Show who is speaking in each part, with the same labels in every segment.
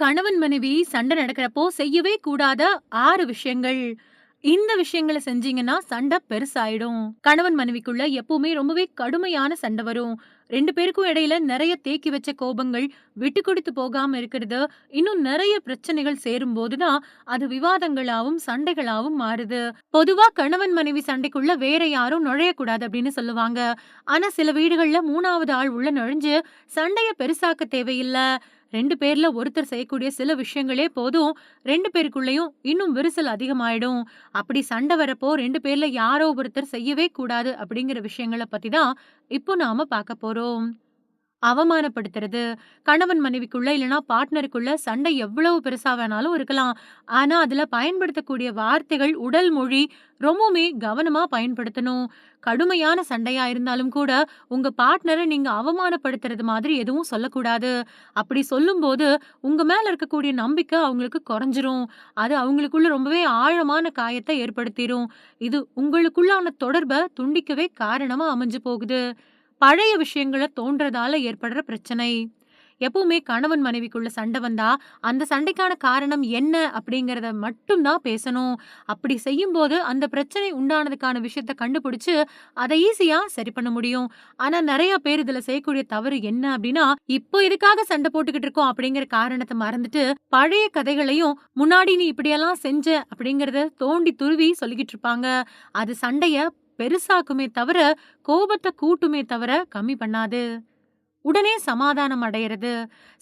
Speaker 1: கணவன் மனைவி சண்டை நடக்கிறப்போ செய்யவே கூடாத ஆறு விஷயங்கள். இந்த விஷயங்களை செஞ்சீங்கன்னா சண்டை பெருசாயிடும். கணவன் மனைவிக்குள்ள எப்பவுமே ரொம்பவே கடுமையான சண்டை வரும். ரெண்டு பேருக்கும் இடையில நிறைய தேக்கி வச்ச கோபங்கள் விட்டு கொடுத்து போகாம இருக்கிறது இன்னும் நிறைய பிரச்சனைகள் சேரும் போதுதான் அது விவாதங்களாவும் சண்டைகளாவும் மாறுது. பொதுவா கணவன் மனைவி சண்டைக்குள்ள வேற யாரும் நுழையக்கூடாது அப்படின்னு சொல்லுவாங்க. ஆனா சில வீடுகள்ல மூணாவது ஆள் உள்ள நுழைஞ்சு சண்டைய பெருசாக்க தேவையில்லை. ரெண்டு பேர்ல ஒருத்தர் செய்யக்கூடிய சில விஷயங்களே போதும் ரெண்டு பேருக்குள்ளயும் இன்னும் விரிசல் அதிகமாயிடும். அப்படி சண்டை வரப்போ ரெண்டு பேர்ல யாரோ ஒருத்தர் செய்யவே கூடாது அப்படிங்கிற விஷயங்களை பத்தி தான் இப்போ நாம பார்க்க போறோம். அவமானப்படுத்துறது கணவன் மனைவிக்குள்ள இல்லனா பார்ட்னருக்குள்ள சண்டை எவ்வளவு பெருசா வேணாலும் இருக்கலாம். ஆனா அதுல பயன்படுத்தக்கூடிய வார்த்தைகள் உடல் மொழி ரொம்பவுமே கவனமா பயன்படுத்தணும். கடுமையான சண்டையா இருந்தாலும் கூட உங்க பார்ட்னரை நீங்க அவமானப்படுத்துறது மாதிரி எதுவும் சொல்லக்கூடாது. அப்படி சொல்லும்போது உங்க மேல இருக்கக்கூடிய நம்பிக்கை அவங்களுக்கு குறைஞ்சிரும். அது அவங்களுக்குள்ள ரொம்பவே ஆழமான காயத்தை ஏற்படுத்திடும் இது உங்களுக்குள்ளான தொடர்பை துண்டிக்கவே காரணமா அமைஞ்சு போகுது. பழைய விஷயங்கள தோன்றதால ஏற்படுற பிரச்சனை. எப்பவுமே கணவன் மனைவிக்குள்ள சண்டை வந்தா அந்த சண்டைக்கான காரணம் என்ன அப்படிங்கறத மட்டும் தான் பேசணும். அப்படி செய்யும்போது அந்த பிரச்சனை உண்டானதுக்கான விஷயத்த கண்டுபிடிச்சு அதை ஈஸியா சரி பண்ண முடியும். ஆனா நிறைய பேர் இதுல செய்யக்கூடிய தவறு என்ன அப்படின்னா இப்போ இதுக்காக சண்டை போட்டுக்கிட்டு இருக்கோம் அப்படிங்கிற காரணத்தை மறந்துட்டு பழைய கதைகளையும் முன்னாடி நீ இப்படியெல்லாம் செஞ்ச அப்படிங்கறத தோண்டி துருவி சொல்லிக்கிட்டு இருப்பாங்க. அது சண்டைய பெருசாக்குமே தவிர கோபத்தை கூட்டுமே தவிர கம்மி பண்ணாது. உடனே சமாதானம் அடையிறது.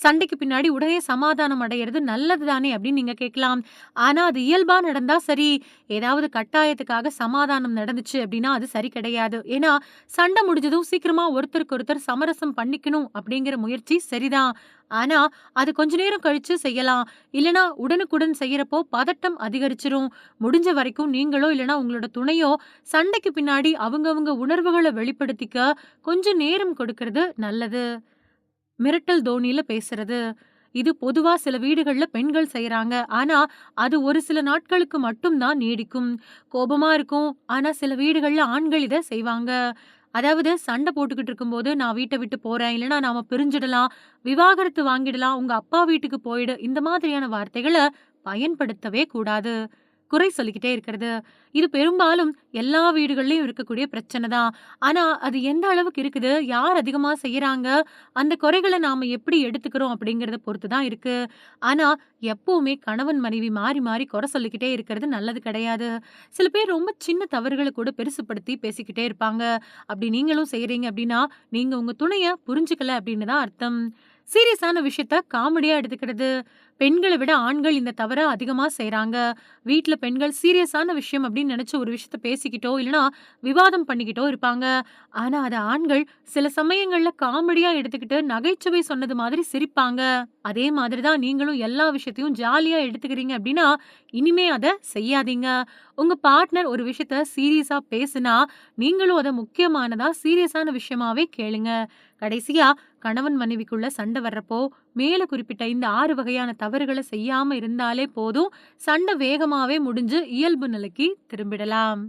Speaker 1: சண்டைக்கு பின்னாடி உடனே சமாதானம் அடையிறது நல்லது தானே அப்படின்னு நீங்க கேட்கலாம். ஆனா அது இயல்பா நடந்தா சரி. ஏதாவது கட்டாயத்துக்காக சமாதானம் நடந்துச்சு அப்படின்னா அது சரி கிடையாது. ஏன்னா சண்டை முடிஞ்சதும் சீக்கிரமா ஒருத்தருக்கு ஒருத்தர் சமரசம் பண்ணிக்கணும் அப்படிங்கிற முயற்சி சரிதான். ஆனா அது கொஞ்ச நேரம் கழிச்சு செய்யலாம். இல்லனா உடனுக்குடன் செய்யறப்போ பதட்டம் அதிகரிச்சிரும். முடிஞ்ச வரைக்கும் நீங்களோ இல்லனா உங்களோட துணையோ சண்டைக்கு பின்னாடி அவங்கவுங்க உணர்வுகளை வெளிப்படுத்திக்க கொஞ்சம் நேரம் கொடுக்கறது நல்லது. மிரட்டல் தோனியில பேசுறது. இது பொதுவா சில வீடுகள்ல பெண்கள் செய்யறாங்க ஆனா அது ஒரு சில நாட்களுக்கு மட்டும் தான் நீடிக்கும். கோபமா இருக்கும். ஆனா சில வீடுகள்ல ஆண்கள் இதை செய்வாங்க. அதாவது சண்டை போட்டுக்கிட்டு இருக்கும்போது நான் வீட்டை விட்டு போறேன். இல்லைன்னா நாம பிரிஞ்சிடலாம். விவாகரத்து வாங்கிடலாம். உங்க அப்பா வீட்டுக்கு போயிடு. இந்த மாதிரியான வார்த்தைகளை பயன்படுத்தவே கூடாது. குறை சொல்லிக்கிட்டே இருக்கிறது. இது பெரும்பாலும் எல்லா வீடுகள்லயும் இருக்கக்கூடிய பிரச்சனை தான். ஆனா அது எந்த அளவுக்கு இருக்குது? யார் அதிகமா செய்யறாங்க? அந்த குறைகளை நாம எப்படி எடுத்துக்கிறோம் அப்படிங்கறத பொறுத்து தான் இருக்கு. ஆனா எப்பவுமே கணவன் மனைவி மாறி மாறி குறை சொல்லிக்கிட்டே இருக்கிறது நல்லது கிடையாது. சில பேர் ரொம்ப சின்ன தவறுகளை கூட பெருசுப்படுத்தி பேசிக்கிட்டே இருப்பாங்க. அப்படி நீங்களும் செய்யறீங்க அப்படின்னா நீங்க உங்க துணைய புரிஞ்சுக்கல அப்படின்னு தான் அர்த்தம். சீரியஸான விஷயத்த காமெடியா எடுத்துக்கிறது. பெண்களை விட ஆண்கள் இந்த தவற அதிகமா செய்கிறாங்க வீட்ல பெண்கள் சீரியஸான விஷயம் அப்படின்னு நினைச்சு ஒரு விஷயத்த பேசிக்கிட்டோ, இல்லனா விவாதம் பண்ணிக்கிட்டோ இருப்பாங்க. ஆனா அத ஆண்கள் சில சமயங்கள்ல காமெடியா எடுத்துக்கிட்டு நகைச்சுவை சொன்னது மாதிரி சிரிப்பாங்க. அதே மாதிரி தான் நீங்களும் எல்லா விஷயத்தையும் ஜாலியா எடுத்துக்கிறீங்க அப்படின்னா, இனிமே அத செய்யாதீங்க. உங்க பார்ட்னர் ஒரு விஷயத்த சீரியஸா பேசுனா, நீங்களும் அத முக்கியமானதா, சீரியஸான விஷயமாவே கேளுங்க. கடைசியா கணவன் மனைவிக்குள்ள சண்டை வர்றப்போ, மேல குறிப்பிட்ட இந்த ஆறு வகையான தவறுகளை செய்யாம இருந்தாலே போதும். சண்டை வேகமாவே முடிஞ்சு இயல்பு நிலைக்கு திரும்பிடலாம்.